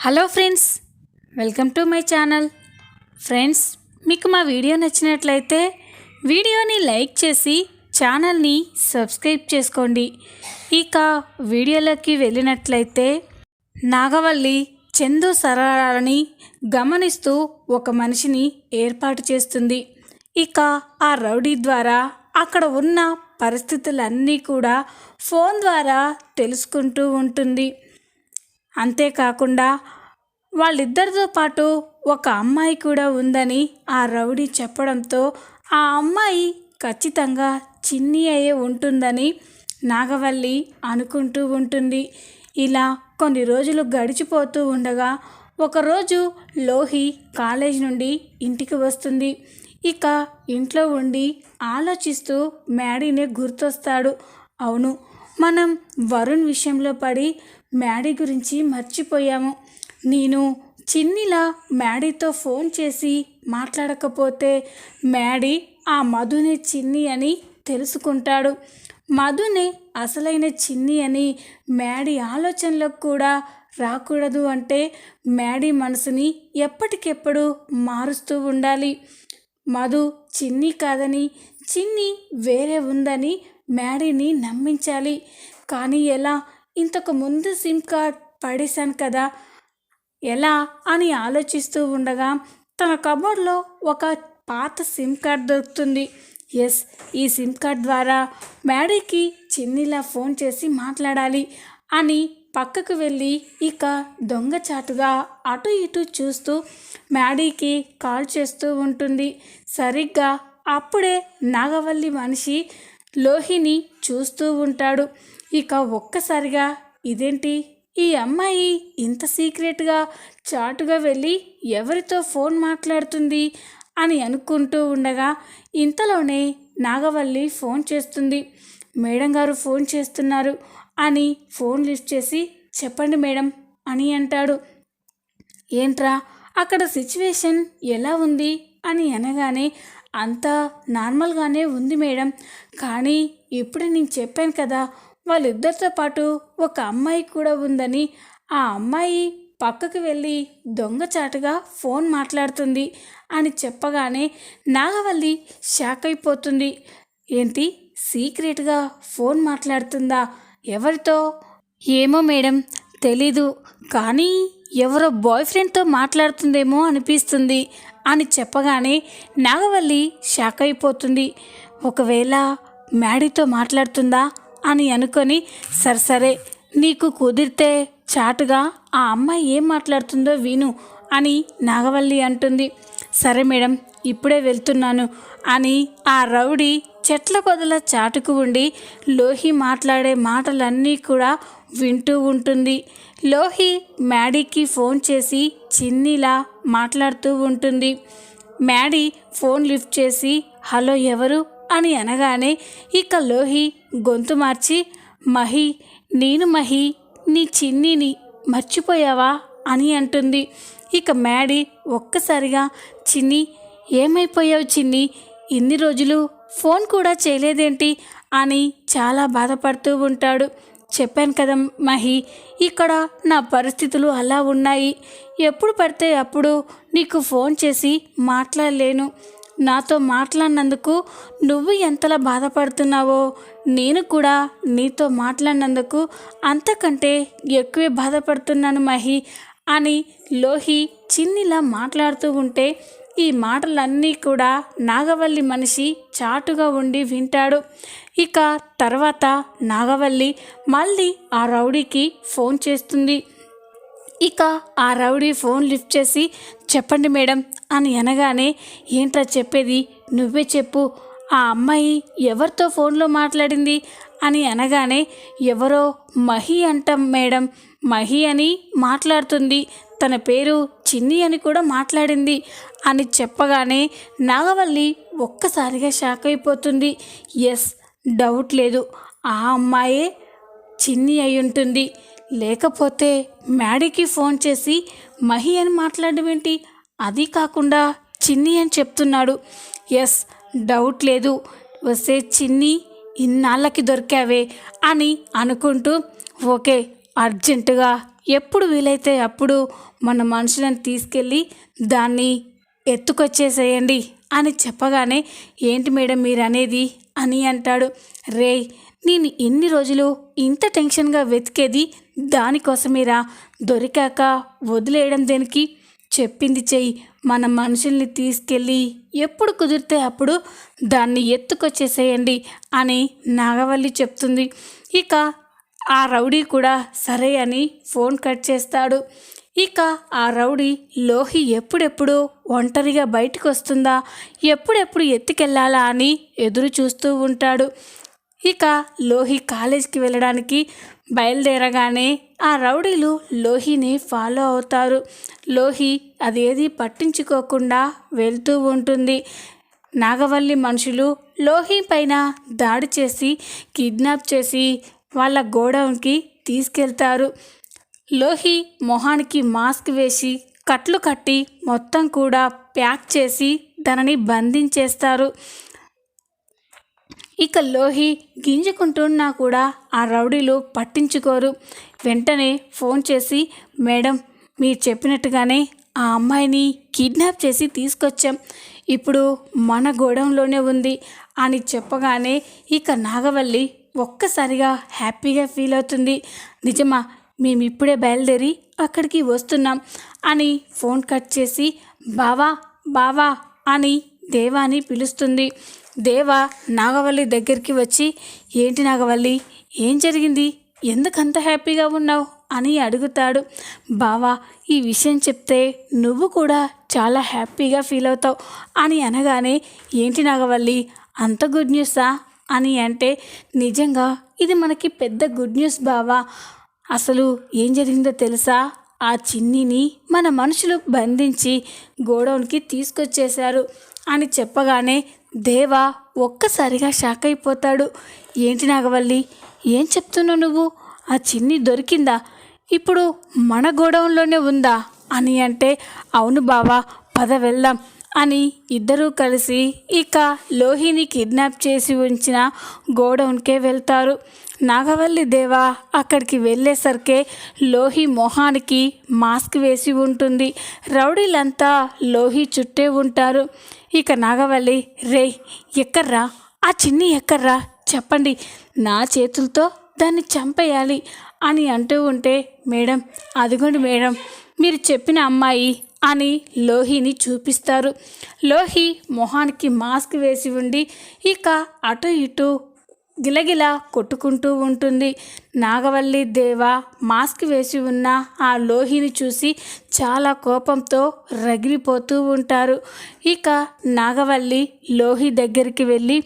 Hello friends welcome to my channel. Friends మీకు మా video నచ్చినట్లయితే వీడియోని లైక్ చేసి ఛానల్ని సబ్స్క్రైబ్ చేసుకోండి. ఇక వీడియోలోకి వెళ్ళినట్లయితే నాగవల్లి చందు సరళని గమనిస్తూ ఒక మనిషిని ఏర్పాటు చేస్తుంది. ఇక ఆ రౌడీ ద్వారా అక్కడ ఉన్న పరిస్థితులన్నీ కూడా ఫోన్ ద్వారా తెలుసుకుంటూ ఉంటుంది. అంతేకాకుండా వాళ్ళిద్దరితో పాటు ఒక అమ్మాయి కూడా ఉందని ఆ రౌడీ చెప్పడంతో ఆ అమ్మాయి ఖచ్చితంగా చిన్ని అయ్యే ఉంటుందని నాగవల్లి అనుకుంటూ ఉంటుంది. ఇలా కొన్ని రోజులు గడిచిపోతూ ఉండగా ఒకరోజు లోహి కాలేజ్ నుండి ఇంటికి వస్తుంది. ఇక ఇంట్లో ఉండి ఆలోచిస్తూ మ్యాడీనే గుర్తొస్తాడు. అవును మనం వరుణ్ విషయంలో పడి మ్యాడీ గురించి మర్చిపోయాము. నేను చిన్నిలా మ్యాడీతో ఫోన్ చేసి మాట్లాడకపోతే మ్యాడీ ఆ మధునే చిన్ని అని తెలుసుకుంటాడు. మధునే అసలైన చిన్ని అని మ్యాడీ ఆలోచనలకు కూడా రాకూడదు అంటే మ్యాడీ మనసుని ఎప్పటికెప్పుడు మారుస్తూ ఉండాలి. మధు చిన్ని కాదని చిన్ని వేరే ఉందని మ్యాడీని నమ్మించాలి. కానీ ఎలా ఇంతకు ముందు సిమ్ కార్డ్ పడేశాను కదా ఎలా అని ఆలోచిస్తూ ఉండగా తన కబోర్డ్లో ఒక పాత సిమ్ కార్డ్ దొరుకుతుంది. ఎస్ ఈ సిమ్ కార్డ్ ద్వారా మ్యాడీకి చిన్నిలా ఫోన్ చేసి మాట్లాడాలి అని పక్కకు వెళ్ళి ఇక దొంగచాటుగా అటు ఇటు చూస్తూ మ్యాడీకి కాల్ చేస్తూ ఉంటుంది. సరిగ్గా అప్పుడే నాగవల్లి మనిషి లోహిని చూస్తూ ఉంటాడు. ఇక ఒక్కసారిగా ఇదేంటి? ఈ అమ్మాయి ఇంత సీక్రెట్గా చాటుగా వెళ్ళి ఎవరితో ఫోన్ మాట్లాడుతుంది అని అనుకుంటూ ఉండగా ఇంతలోనే నాగవల్లి ఫోన్ చేస్తుంది. మేడం గారు ఫోన్ చేస్తున్నారు అని ఫోన్ లిఫ్ట్ చేసి చెప్పండి మేడం అని అంటాడు. ఏంట్రా? అక్కడ సిచ్యువేషన్ ఎలా ఉంది? అని అనగానే అంతా నార్మల్గానే ఉంది మేడం. కానీ ఇప్పుడే నేను చెప్పాను కదా వాళ్ళిద్దరితో పాటు ఒక అమ్మాయి కూడా ఉందని ఆ అమ్మాయి పక్కకు వెళ్ళి దొంగచాటుగా ఫోన్ మాట్లాడుతుంది అని చెప్పగానే నాగవల్లి షాక్ అయిపోతుంది. ఏంటి? సీక్రెట్గా ఫోన్ మాట్లాడుతుందా? ఎవరితో? ఏమో మేడం తెలీదు. కానీ ఎవరో బాయ్ ఫ్రెండ్తో మాట్లాడుతుందేమో అనిపిస్తుంది అని చెప్పగానే నాగవల్లి షాక్ అయిపోతుంది. ఒకవేళ మ్యాడీతో మాట్లాడుతుందా? అని అనుకొని సరే సరే నీకు కుదిరితే చాటుగా ఆ అమ్మాయి ఏం మాట్లాడుతుందో విను అని నాగవల్లి అంటుంది. సరే మేడం ఇప్పుడే వెళ్తున్నాను అని ఆ రౌడీ చెట్ల పొదల చాటుకు ఉండి లోహి మాట్లాడే మాటలన్నీ కూడా వింటూ ఉంటుంది. లోహి మ్యాడీకి ఫోన్ చేసి చిన్నిలా మాట్లాడుతూ ఉంటుంది. మ్యాడీ ఫోన్ లిఫ్ట్ చేసి హలో ఎవరు? అని అనగానే ఇక లోహి గొంతు మార్చి మహి నేను మహి నీ చిన్నిని మర్చిపోయావా? అని అంటుంది. ఇక మ్యాడీ ఒక్కసారిగా చిన్ని ఏమైపోయావు చిన్ని? ఇన్ని రోజులు ఫోన్ కూడా చేయలేదేంటి? అని చాలా బాధపడుతూ ఉంటాడు. చెప్పాను కదా మహి ఇక్కడ నా పరిస్థితులు అలా ఉన్నాయి. ఎప్పుడు పడితే అప్పుడు నీకు ఫోన్ చేసి మాట్లాడలేను. నాతో మాట్లాడినందుకు నువ్వు ఎంతలా బాధపడుతున్నావో నేను కూడా నీతో మాట్లాడినందుకు అంతకంటే ఎక్కువే బాధపడుతున్నాను మహి అని లోహి చిన్నిలా మాట్లాడుతూ ఉంటే ఈ మాటలన్నీ కూడా నాగవల్లి మనిషి చాటుగా ఉండి వింటాడు. ఇక తర్వాత నాగవల్లి మళ్ళీ ఆ రౌడీకి ఫోన్ చేస్తుంది. ఇక ఆ రౌడీ ఫోన్ లిఫ్ట్ చేసి చెప్పండి మేడం అని అనగానే ఏంట్రా చెప్పేది? నువ్వే చెప్పు. ఆ అమ్మాయి ఎవరితో ఫోన్లో మాట్లాడింది? అని అనగానే ఎవరో మహి అంటాం మేడం. మహి అని మాట్లాడుతుంది. తన పేరు చిన్ని అని కూడా మాట్లాడింది. అని చెప్పగానే నాగవల్లి ఒక్కసారిగా షాక్ అయిపోతుంది. ఎస్ డౌట్ లేదు. ఆ అమ్మాయే చిన్ని అయి ఉంటుంది. లేకపోతే మ్యాడీకి ఫోన్ చేసి మహి అని మాట్లాడమేంటి అది కాకుండా చిన్ని అని చెప్తున్నాడు. ఎస్ డౌట్ లేదు. వస్తే చిన్ని ఇన్నాళ్ళకి దొరికావే అని అనుకుంటూ ఓకే అర్జెంటుగా ఎప్పుడు వీలైతే అప్పుడు మన మనుషులను తీసుకెళ్ళి దాన్ని ఎత్తుకొచ్చేసేయండి అని చెప్పగానే ఏంటి మేడం మీరు అనేది అని అంటాడు. రే నేను ఎన్ని రోజులు ఇంత టెన్షన్గా వెతికేది దానికోసమేరా? దొరికాక వదిలేయడం దేనికి? చెప్పింది చెయ్యి. మన మనుషుల్ని తీసుకెళ్ళి ఎప్పుడు కుదిరితే అప్పుడు దాన్ని ఎత్తుకొచ్చేసేయండి అని నాగవల్లి చెప్తుంది. ఇక ఆ రౌడీ కూడా సరే అని ఫోన్ కట్ చేస్తాడు. ఇక ఆ రౌడీ లోహి ఎప్పుడెప్పుడు ఒంటరిగా బయటకు వస్తుందా ఎప్పుడెప్పుడు ఎత్తుకెళ్ళాలా అని ఎదురు చూస్తూ ఉంటాడు. ఇక లోహి కాలేజీకి వెళ్ళడానికి బయలుదేరగానే ఆ రౌడీలు లోహిని ఫాలో అవుతారు. లోహి అదేది పట్టించుకోకుండా వెళ్తూ ఉంటుంది. నాగవల్లి మనుషులు లోహి పైన దాడి చేసి కిడ్నాప్ చేసి వాళ్ళ గోడౌన్కి తీసుకెళ్తారు. లోహి మొహానికి మాస్క్ వేసి కట్లు కట్టి మొత్తం కూడా ప్యాక్ చేసి తనని బంధించేస్తారు. ఇక లోహి గింజుకుంటున్నా కూడా ఆ రౌడీలు పట్టించుకోరు. వెంటనే ఫోన్ చేసి మేడం మీరు చెప్పినట్టుగానే ఆ అమ్మాయిని కిడ్నాప్ చేసి తీసుకొచ్చాం. ఇప్పుడు మన గోడౌన్లోనే ఉంది అని చెప్పగానే ఇక నాగవల్లి ఒక్కసారిగా హ్యాపీగా ఫీల్ అవుతుంది. నిజమా మేము ఇప్పుడే బయలుదేరి అక్కడికి వస్తున్నాం అని ఫోన్ కట్ చేసి బావా బావా అని దేవాని పిలుస్తుంది. దేవ నాగవల్లి దగ్గరికి వచ్చి ఏంటి నాగవల్లి ఏం జరిగింది? ఎందుకంత హ్యాపీగా ఉన్నావు? అని అడుగుతాడు. బావా ఈ విషయం చెప్తే నువ్వు కూడా చాలా హ్యాపీగా ఫీల్ అవుతావు అని అనగానే ఏంటి నాగవల్లి అంత గుడ్ న్యూసా? అని అంటే నిజంగా ఇది మనకి పెద్ద గుడ్ న్యూస్ బావా. అసలు ఏం జరిగిందో తెలుసా? ఆ చిన్నిని మన మనుషులు బంధించి గోడౌన్కి తీసుకొచ్చేశారు అని చెప్పగానే దేవా ఒక్కసారిగా షాక్ అయిపోతాడు ఏంటి నాగవల్లి ఏం చెప్తున్నావు నువ్వు? ఆ చిన్ని దొరికిందా? ఇప్పుడు మన గోడౌన్లోనే ఉందా? అని అంటే అవును బావా పద వెళ్దాం అని ఇద్దరూ కలిసి ఇక లోహిని కిడ్నాప్ చేసి ఉంచిన గోడౌన్కే వెళ్తారు. నాగవల్లి దేవ అక్కడికి వెళ్ళేసరికే లోహి మొహానికి మాస్క్ వేసి ఉంటుంది. రౌడీలంతా లోహి చుట్టే ఉంటారు. ఇక నాగవల్లి రే ఎక్కర్రా ఆ చిన్ని ఎక్కర్రా చెప్పండి. నా చేతులతో దాన్ని చంపేయాలి అని అంటూ ఉంటే మేడం అదిగోండి మేడం మీరు చెప్పిన అమ్మాయి అని లోహిని చూపిస్తారు. లోహి మొహానికి మాస్క్ వేసి ఉండి ఇక అటు ఇటు గిలగిల కొట్టుకుంటూ ఉంటుంది. నాగవల్లి దేవ మాస్క్ వేసి ఉన్న ఆ లోహిని చూసి చాలా కోపంతో రగిలిపోతూ ఉంటారు. ఇక నాగవల్లి లోహి దగ్గరికి వెళ్ళి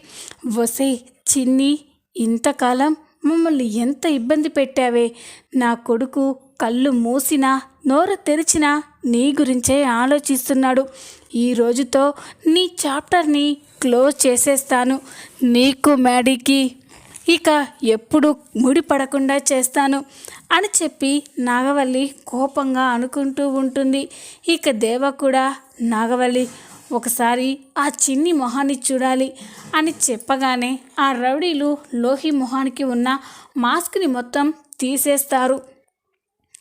వసై చిన్ని ఇంతకాలం మమ్మల్ని ఎంత ఇబ్బంది పెట్టావే? నా కొడుకు కళ్ళు మూసినా నోరు తెరిచినా నీ గురించే ఆలోచిస్తున్నాడు. ఈ రోజుతో నీ చాప్టర్ని క్లోజ్ చేసేస్తాను. నీకు మ్యాడీకి ఇక ఎప్పుడు ముడిపడకుండా చేస్తాను అని చెప్పి నాగవల్లి కోపంగా అనుకుంటూ ఉంటుంది. ఇక దేవ కూడా నాగవల్లి ఒకసారి ఆ చిన్ని మొహాన్ని చూడాలి అని చెప్పగానే ఆ రౌడీలు లోహి మొహానికి ఉన్న మాస్క్ని మొత్తం తీసేస్తారు.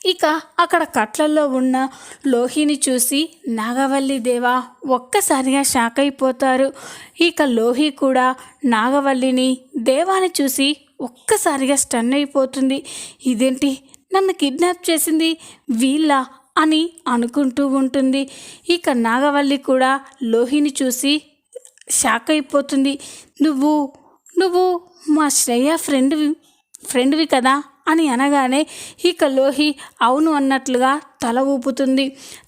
ఇక అక్కడ కట్లల్లో ఉన్న లోహిని చూసి నాగవల్లి దేవా ఒక్కసారిగా షాక్ అయిపోతారు. ఇక లోహి కూడా నాగవల్లిని దేవాని చూసి ఒక్కసారిగా స్టన్ అయిపోతుంది. ఇదేంటి? నన్ను కిడ్నాప్ చేసింది వీళ్ళ అని అనుకుంటూ ఉంటుంది. ఇక నాగవల్లి కూడా లోహిని చూసి షాక్ అయిపోతుంది. నువ్వు నువ్వు మా శ్రేయ ఫ్రెండ్వి ఫ్రెండ్వి కదా? అని అనగానే ఇక లోహి అవును అన్నట్లుగా తల ఊపుతుంది.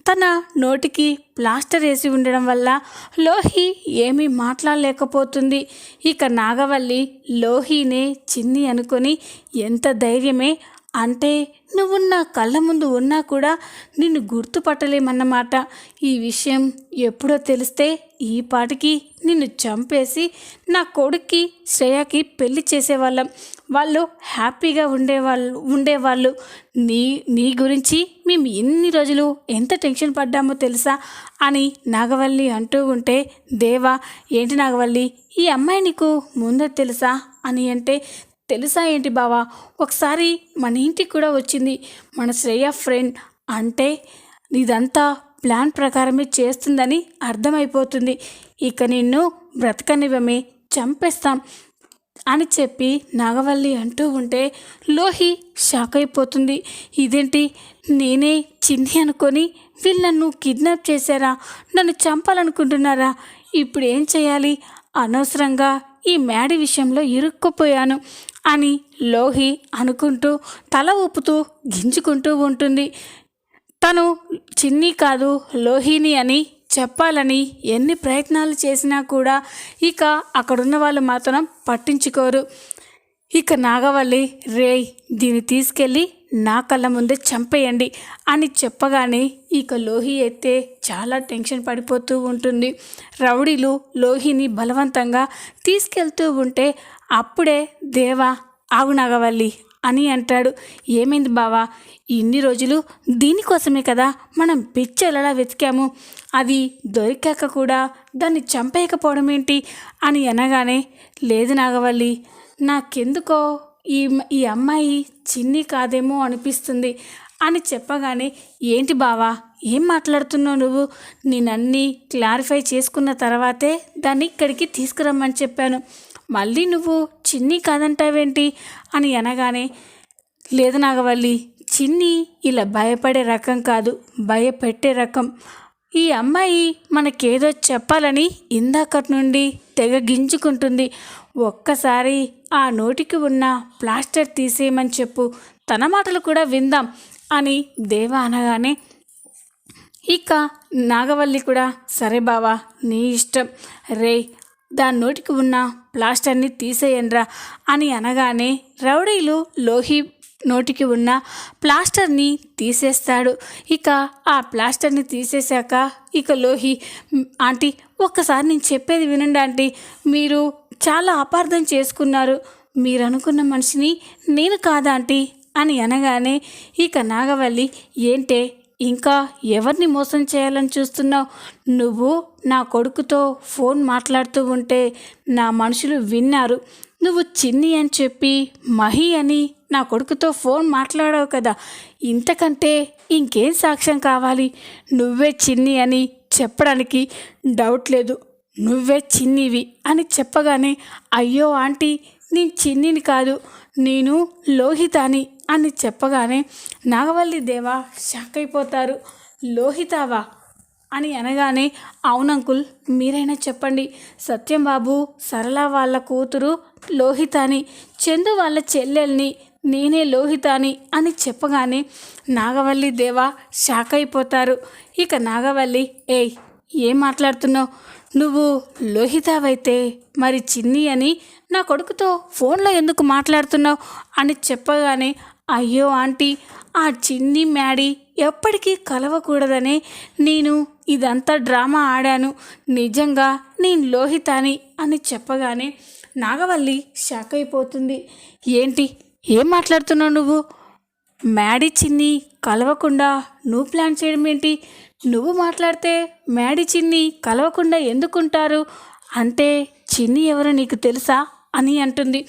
తన నోటికి ప్లాస్టర్ వేసి ఉండడం వల్ల లోహి ఏమీ మాట్లాడలేకపోతుంది. ఇక నాగవల్లి లోహినే చిన్ని అనుకొని ఎంత ధైర్యమే! అంటే నువ్వు నా కళ్ళ ముందు ఉన్నా కూడా నిన్ను గుర్తుపట్టలేమన్నమాట. ఈ విషయం ఎప్పుడో తెలిస్తే ఈ పాటికి నిన్ను చంపేసి నా కొడుక్కి శ్రేయకి పెళ్ళి చేసేవాళ్ళం. వాళ్ళు హ్యాపీగా ఉండేవాళ్ళు ఉండేవాళ్ళు. నీ నీ గురించి మేము ఎన్ని రోజులు ఎంత టెన్షన్ పడ్డామో తెలుసా? అని నాగవల్లి అంటూ ఉంటే దేవా ఏంటి నాగవల్లి? ఈ అమ్మాయి నీకు ముందే తెలుసా? అని అంటే తెలుసా ఏంటి బావా? ఒకసారి మన ఇంటికి కూడా వచ్చింది. మన శ్రేయ ఫ్రెండ్ అంటే ఇదంతా ప్లాన్ ప్రకారమే చేస్తుందని అర్థమైపోతుంది. ఇక నిన్ను బ్రతకనివ్వమే చంపేస్తాం. అని చెప్పి నాగవల్లి అంటూ ఉంటే లోహి షాక్ అయిపోతుంది. ఇదేంటి? నేనే చిన్ని అనుకొని వీళ్ళు నన్ను కిడ్నాప్ చేశారా? నన్ను చంపాలనుకుంటున్నారా? ఇప్పుడు ఏం చేయాలి? అనవసరంగా ఈ మేడి విషయంలో ఇరుక్కుపోయాను అని లోహి అనుకుంటూ తల ఊపుతూ గింజుకుంటూ ఉంటుంది. తను చిన్ని కాదు లోహిని అని చెప్పాలని ఎన్ని ప్రయత్నాలు చేసినా కూడా ఇక అక్కడున్న వాళ్ళు మాత్రం పట్టించుకోరు. ఇక నాగవల్లి రేయ్ దీన్ని తీసుకెళ్ళి నా కళ్ళ ముందే చంపేయండి అని చెప్పగానే ఇక లోహి అయితే చాలా టెన్షన్ పడిపోతూ ఉంటుంది. రౌడీలు లోహిని బలవంతంగా తీసుకెళ్తూ ఉంటే అప్పుడే దేవా ఆగు నాగవల్లి అని అంటాడు. ఏమైంది బావా? ఇన్ని రోజులు దీనికోసమే కదా మనం పిచ్చెలలా వెతికాము. అది దొరికాక కూడా దాన్ని చంపేయకపోవడం ఏంటి అని అనగానే లేదు నాగవల్లి నాకెందుకో ఈ ఈ అమ్మాయి చిన్ని కాదేమో అనిపిస్తుంది అని చెప్పగానే ఏంటి బావా ఏం మాట్లాడుతున్నావు నువ్వు? నేనన్నీ క్లారిఫై చేసుకున్న తర్వాతే దాన్ని ఇక్కడికి తీసుకురమ్మని చెప్పాను. మళ్ళీ నువ్వు చిన్ని కాదంటావేంటి? అని అనగానే లేదు నాగవల్లి చిన్ని ఇలా భయపడే రకం కాదు భయపెట్టే రకం. ఈ అమ్మాయి మనకేదో చెప్పాలని ఇందాకటి నుండి తెగ గింజుకుంటుంది. ఒక్కసారి ఆ నోటికి ఉన్న ప్లాస్టర్ తీసేయమని చెప్పు తన మాటలు కూడా విందాం అని దేవ అనగానే ఇక నాగవల్లి కూడా సరే బావా నీ ఇష్టం. రే దాని నోటికి ఉన్న ప్లాస్టర్ని తీసేయండ్రా అని అనగానే రౌడీలు లోహి నోటికి ఉన్న ప్లాస్టర్ని తీసేస్తాడు. ఇక ఆ ప్లాస్టర్ని తీసేశాక ఇక లోహి ఆంటీ ఒక్కసారి నేను చెప్పేది వినండి ఆంటీ. మీరు చాలా అపార్థం చేసుకున్నారు. మీరు అనుకున్న మనిషిని నేను కాదాంటీ అని అనగానే ఇక నాగవల్లి ఏంటే ఇంకా ఎవరిని మోసం చేయాలని చూస్తున్నావు? నువ్వు నా కొడుకుతో ఫోన్ మాట్లాడుతూ ఉంటే నా మనుషులు విన్నారు. నువ్వు చిన్ని అని చెప్పి మహి అని నా కొడుకుతో ఫోన్ మాట్లాడావు కదా. ఇంతకంటే ఇంకేం సాక్ష్యం కావాలి? నువ్వే చిన్ని అని చెప్పడానికి డౌట్ లేదు. నువ్వే చిన్నివి అని చెప్పగానే అయ్యో ఆంటీ నేను చిన్నిని కాదు. నేను లోహితాని. అని చెప్పగానే నాగవల్లి దేవ షాక్ అయిపోతారు లోహితావా? అని అనగానే అవునంకుల్ మీరైనా చెప్పండి. సత్యంబాబు సరళ వాళ్ళ కూతురు లోహితాని చందు వాళ్ళ చెల్లెల్ని నేనే లోహితాని అని చెప్పగానే నాగవల్లి దేవ షాక్ అయిపోతారు ఇక నాగవల్లి ఏయ్ ఏం మాట్లాడుతున్నావు? నువ్వు లోహితావైతే మరి చిన్ని అని నా కొడుకుతో ఫోన్లో ఎందుకు మాట్లాడుతున్నావు? అని చెప్పగానే అయ్యో ఆంటీ ఆ చిన్ని మ్యాడీ ఎప్పటికీ కలవకూడదనే నేను ఇదంతా డ్రామా ఆడాను. నిజంగా నేను లోహితాని అని చెప్పగానే నాగవల్లి షాక్ అయిపోతుంది. ఏంటి ఏం మాట్లాడుతున్నావు నువ్వు? మ్యాడీ చిన్ని కలవకుండా నువ్వు ప్లాన్ చేయడం ఏంటి? నువ్వు మాట్లాడితే మ్యాడీ చిన్ని కలవకుండా ఎందుకుంటారు? అంటే చిన్ని ఎవరో నీకు తెలుసా? అని అంటుంది.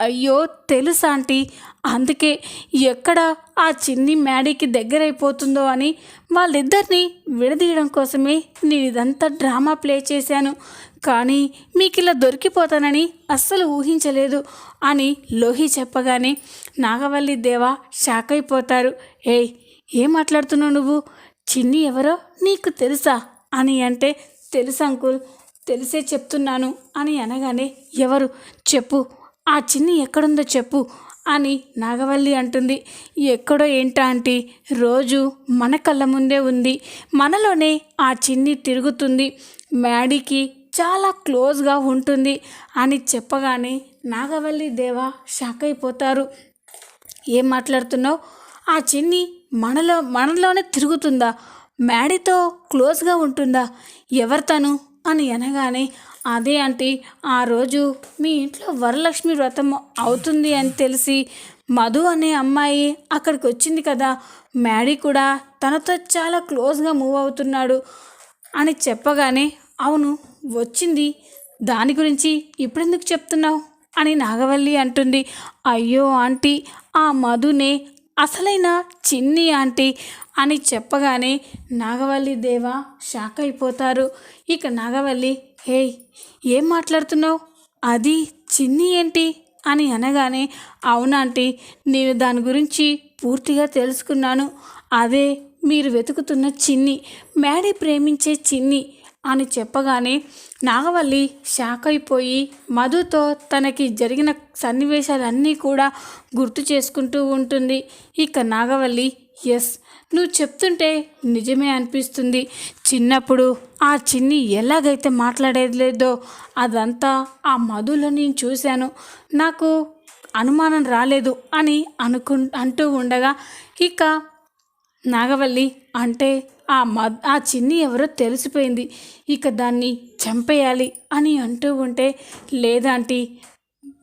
అయ్యో తెలుసా ఆంటీ అందుకే ఎక్కడ ఆ చిన్ని మ్యాడీకి దగ్గరైపోతుందో అని వాళ్ళిద్దరిని విడదీయడం కోసమే నేను ఇదంతా డ్రామా ప్లే చేశాను. కానీ మీకు ఇలా దొరికిపోతానని అస్సలు ఊహించలేదు అని లోహి చెప్పగానే నాగవల్లి దేవ షాక్ అయిపోతారు. ఏయ్ ఏం మాట్లాడుతున్నావు నువ్వు? చిన్ని ఎవరో నీకు తెలుసా? అని అంటే తెలుసు అంకుల్ తెలిసే చెప్తున్నాను అని అనగానే ఎవరు? చెప్పు. ఆ చిన్ని ఎక్కడుందో చెప్పు. అని నాగవల్లి అంటుంది. ఎక్కడో ఏంటా ఆంటీ? రోజు మన కళ్ళ ముందే ఉంది. మనలోనే ఆ చిన్ని తిరుగుతుంది. మ్యాడీకి చాలా క్లోజ్గా ఉంటుంది అని చెప్పగానే నాగవల్లి దేవ షాక్ అయిపోతారు. ఏం మాట్లాడుతున్నావు? ఆ చిన్ని మనలో మనలోనే తిరుగుతుందా? మ్యాడీతో క్లోజ్గా ఉంటుందా? ఎవరు తను అని అనగానే అదే ఆంటీ ఆ రోజు మీ ఇంట్లో వరలక్ష్మి వ్రతం అవుతుంది అని తెలిసి మధు అనే అమ్మాయి అక్కడికి వచ్చింది కదా. మ్యాడీ కూడా తనతో చాలా క్లోజ్గా మూవ్ అవుతున్నాడు అని చెప్పగానే అవును వచ్చింది. దాని గురించి ఇప్పుడెందుకు చెప్తున్నావు? అని నాగవల్లి అంటుంది. అయ్యో ఆంటీ ఆ మధునే అసలైన చిన్ని ఆంటీ అని చెప్పగానే నాగవల్లి దేవ షాక్ అయిపోతారు. ఇక నాగవల్లి హే ఏం మాట్లాడుతున్నావు? అది చిన్ని ఏంటి? అని అనగానే అవునాంటీ నేను దాని గురించి పూర్తిగా తెలుసుకున్నాను. అదే మీరు వెతుకుతున్న చిన్ని మ్యాడీ ప్రేమించే చిన్ని అని చెప్పగానే నాగవల్లి షాక్ అయిపోయి మధుతో తనకి జరిగిన సన్నివేశాలన్నీ కూడా గుర్తు చేసుకుంటూ ఉంటుంది. ఇక నాగవల్లి ఎస్ నువ్వు చెప్తుంటే నిజమే అనిపిస్తుంది. చిన్నప్పుడు ఆ చిన్ని ఎలాగైతే మాట్లాడేది లేదో అదంతా ఆ మధులో నేను చూశాను. నాకు అనుమానం రాలేదు అని అనుకు అంటూ ఉండగా ఇక నాగవల్లి అంటే ఆ మ ఆ చిన్ని ఎవరో తెలిసిపోయింది. ఇక దాన్ని చంపేయాలి అని అంటూ ఉంటే లేదాంటీ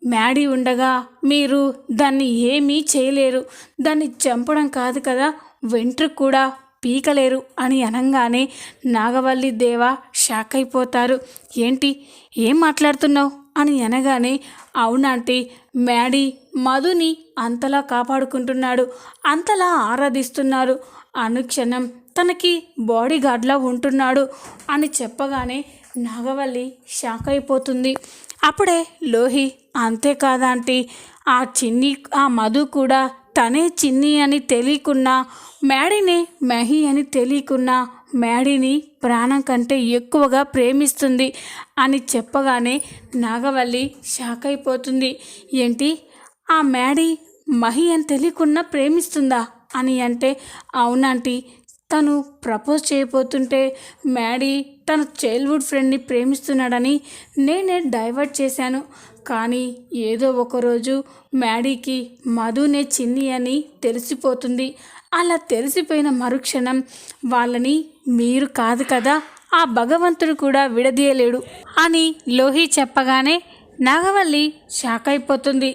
మ్యాడీ ఉండగా మీరు దాన్ని ఏమీ చేయలేరు. దాన్ని చంపడం కాదు కదా వెంట్రుకు కూడా పీకలేరు అని అనగానే నాగవల్లి దేవ షాక్ అయిపోతారు. ఏంటి ఏం మాట్లాడుతున్నావు? అని అనగానే అవునాంటీ మ్యాడీ మధుని అంతలా కాపాడుకుంటున్నాడు అంతలా ఆరాధిస్తున్నారు. అనుక్షణం తనకి బాడీగార్డ్లా ఉంటున్నాడు అని చెప్పగానే నాగవల్లి షాక్ అయిపోతుంది. అప్పుడే లోహి అంతేకాదా ఆంటీ? ఆ చిన్ని ఆ మధు కూడా తనే చిన్ని అని తెలియకున్నా మ్యాడీనే మహి అని తెలియకున్నా మ్యాడీని ప్రాణం కంటే ఎక్కువగా ప్రేమిస్తుంది అని చెప్పగానే నాగవల్లి షాక్ అయిపోతుంది. ఏంటి ఆ మ్యాడీ మహి అని తెలియకున్నా ప్రేమిస్తుందా? అని అంటే అవునంటీ తను ప్రపోజ్ చేయబోతుంటే మ్యాడీ తన చైల్డ్హుడ్ ఫ్రెండ్ని ప్రేమిస్తున్నాడని నేనే డైవర్ట్ చేశాను. కానీ ఏదో ఒకరోజు మ్యాడీకి మధునే చిన్ని అని తెలిసిపోతుంది. అలా తెలిసిపోయిన మరుక్షణం వాళ్ళని మీరు కాదు కదా ఆ భగవంతుడు కూడా విడదీయలేడు అని లోహి చెప్పగానే నాగవల్లి షాక్ అయిపోతుంది.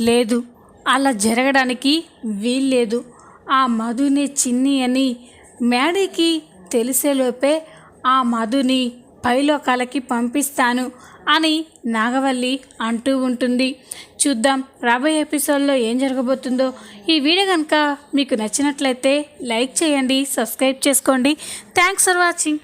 లేదు అలా జరగడానికి వీల్లేదు. ఆ మధునే చిన్ని అని మేడీకి తెలిసేలోపే ఆ మధుని పైలోకాలకి పంపిస్తాను అని నాగవల్లి అంటూ ఉంటుంది. చూద్దాం రాబోయే ఎపిసోడ్లో ఏం జరగబోతుందో. ఈ వీడియో కనుక మీకు నచ్చినట్లయితే లైక్ చేయండి సబ్స్క్రైబ్ చేసుకోండి. Thanks for watching.